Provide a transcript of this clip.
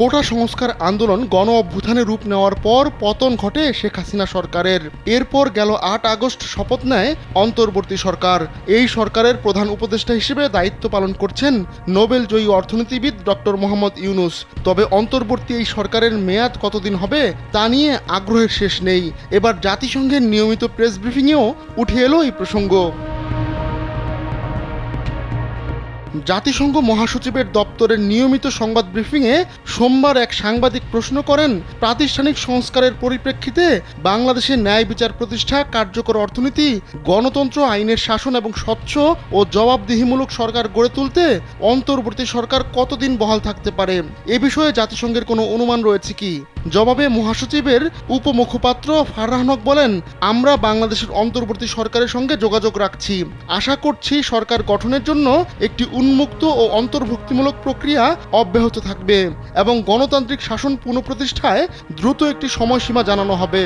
কোটা সংস্কার আন্দোলন গণ অভ্যুত্থানে রূপ নেওয়ার পর পতন ঘটে শেখ হাসিনা সরকারের। এরপর গেল আট আগস্ট শপথ নেয় অন্তর্বর্তী সরকার। এই সরকারের প্রধান উপদেষ্টা হিসেবে দায়িত্ব পালন করছেন নোবেল জয়ী অর্থনীতিবিদ ডক্টর মোহাম্মদ ইউনুস। তবে অন্তর্বর্তী এই সরকারের মেয়াদ কতদিন হবে তা নিয়ে আগ্রহের শেষ নেই। এবার জাতিসংঘের নিয়মিত প্রেস ব্রিফিংয়েও উঠে এলো এই প্রসঙ্গ। জাতিসংঘ মহাসচিবের দপ্তরের নিয়মিত সংবাদ ব্রিফিংয়ে সোমবার এক সাংবাদিক প্রশ্ন করেন, প্রাতিষ্ঠানিক সংস্কারের পরিপ্রেক্ষিতে বাংলাদেশের ন্যায় বিচার প্রতিষ্ঠা, কার্যকর অর্থনীতি, গণতন্ত্র, আইনের শাসন এবং স্বচ্ছ ও জবাবদিহিমূলক সরকার গড়ে তুলতে অন্তর্বর্তী সরকার কতদিন বহাল থাকতে পারে? এ বিষয়ে জাতিসংঘের কোনো অনুমান রয়েছে কি? জবাবে মহাসচিবের উপমুখপাত্র ফারাহনক বলেন, আমরা বাংলাদেশের অন্তর্বর্তী সরকারের সঙ্গে যোগাযোগ রাখছি। আশা করছি সরকার গঠনের জন্য একটি উন্মুক্ত ও অন্তর্ভুক্তিমূলক প্রক্রিয়া অব্যাহত থাকবে এবং গণতান্ত্রিক শাসন পুনঃপ্রতিষ্ঠায় দ্রুত একটি সময়সীমা জানানো হবে।